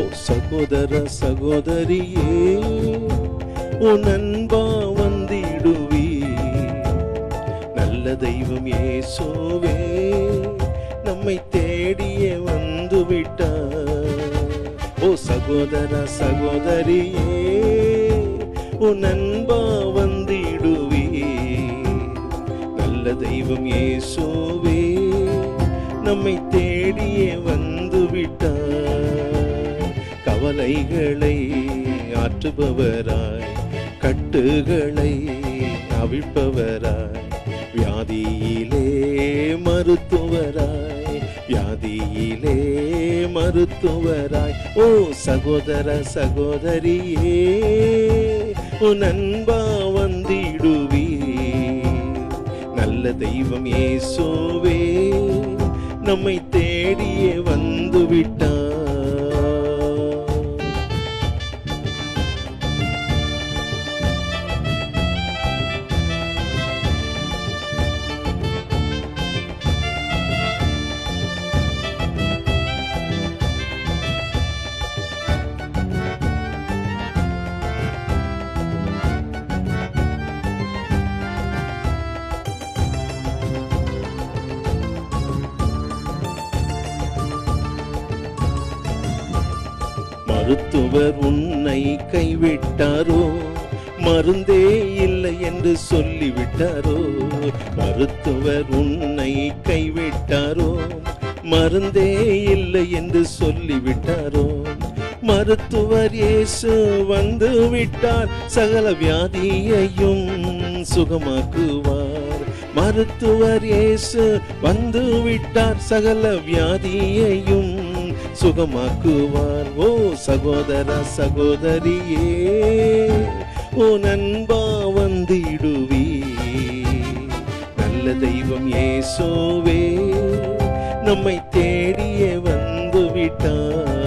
ஓ சகோதர சகோதரியே உன் அன்பா வந்திடுவி. நல்ல தெய்வம் ஏசோவே நம்மை தேடியே வந்து விட்டார் ஓ சகோதர சகோதரியே உன் அன்பா வந்திடுவி. நல்ல தெய்வம் ஏசோவே நம்மை தேடியே வந்து விட்டார் கவலைகளை ஆற்றுபவராய் கட்டுகளை அவிழ்ப்பவராய் வியாதியிலே மருத்துவராய் வியாதியிலே மருத்துவராய். ஓ சகோதர சகோதரியே உன் அன்பா வந்திடுவி நல்ல தெய்வம் ஏசோவே நம்மை தேடியே வந்து விட்டார் மருத்துவர் உன்னை கைவிட்டாரோ? மருந்தே இல்லை என்று சொல்லிவிட்டாரோ? மருத்துவர் உன்னை கைவிட்டாரோ? மருந்தே இல்லை என்று சொல்லிவிட்டாரோ? மருத்துவர் இயேசு வந்து விட்டார் சகல வியாதியையும் சுகமாக்குவார். மருத்துவர் இயேசு வந்து விட்டார் சகல வியாதியையும் சுகமாக்குவார். ஓ சகோதர சகோதரியே ஓ நண்பா வந்திடுவி நல்ல தெய்வம் ஏசோவே நம்மை தேடியே வந்து விட்டார்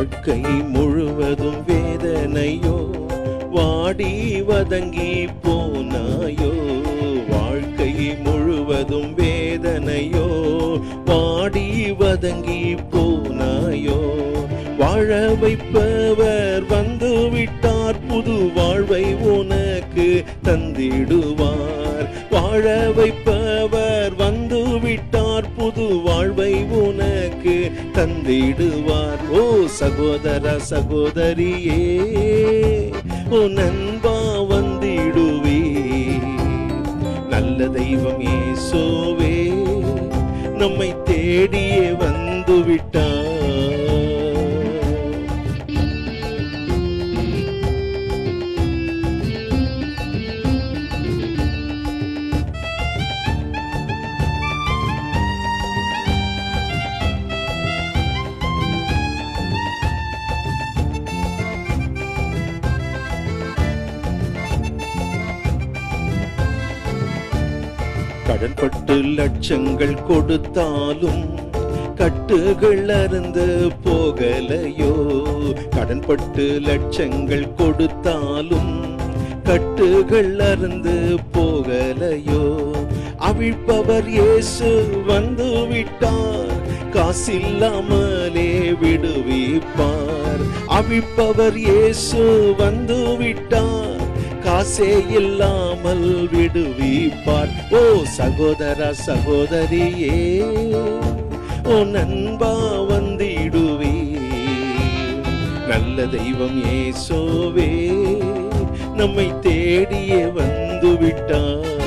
வாழ்க்கை முழுவதும் வேதனையோ வாடி வதங்கி போனாயோ வாழ்க்கை முழுவதும் வேதனையோ வாடி வதங்கி போனாயோ வாழ வைப்பவர் வந்து விட்டார் புது வாழ்வை உனக்கு தந்திடுவார். வாழ வைப்பவர் தந்திடுவார். ஓ சகோதர சகோதரியே ஓ நண்பா வந்திடுவே நல்ல தெய்வம் ஏசோவே நம்மை தேடியே வந்து விட்டார் கடன் பட்டு லட்சங்கள் கொடுத்தாலும் கட்டுகள் அருந்து போகலையோ? கடன் பட்டு லட்சங்கள் கொடுத்தாலும் கட்டுகள் அருந்து போகலையோ? அவிழ்ப்பவர் இயேசு வந்து விட்டார் காசில்லாமலே விடுவிப்பார். அவிழ்ப்பவர் இயேசு வந்து விட்டார் காசே இல்லாமல் விடுவிப்பார். ஓ சகோதர சகோதரியே ஓ நண்பா வந்திடுவே நல்ல தெய்வம் ஏசோவே நம்மை தேடியே வந்து விட்டார்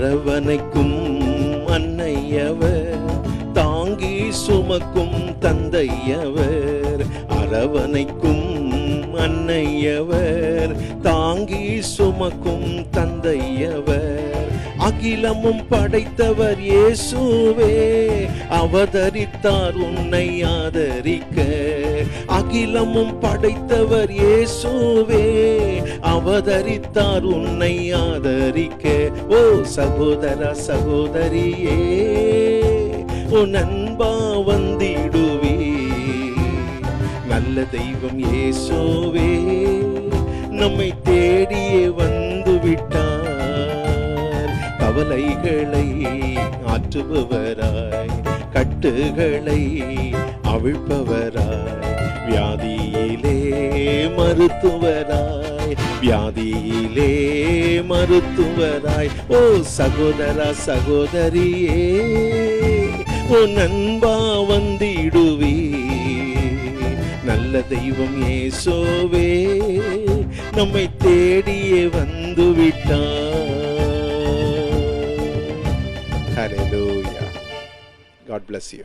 அரவணைக்கும் அன்னையவர் தாங்கி சுமக்கும் தந்தையவர் அரவணைக்கும் அன்னையவர் தாங்கி சுமக்கும் தந்தையவர் அகிலமும் படைத்தவர் இயேசுவே. அவதரித்தார் உன்னை ஆதரிக்க அகிலமும் படைத்தவர் இயேசுவே. அவதரித்தார் உன்னை ஆதரிக்க ஓ சகோதர சகோதரியே உன் அன்பா வந்திடும் நல்ல தெய்வம் ஏசோவே நம்மை தேடியே வந்து விட்டார் கவலைகளை ஆற்றுபவராய் கட்டுகளை அவிழ்ப்பவராய் வியாதியிலே மருத்துவராய் வியாதியிலே மருத்துவராய். ஓ சகோதரா சகோதரியே ஓ நண்பா வந்திடுவே. நல்ல தெய்வம் ஏசோவே நம்மை தேடியே வந்து விட்டார் Hallelujah. God bless you.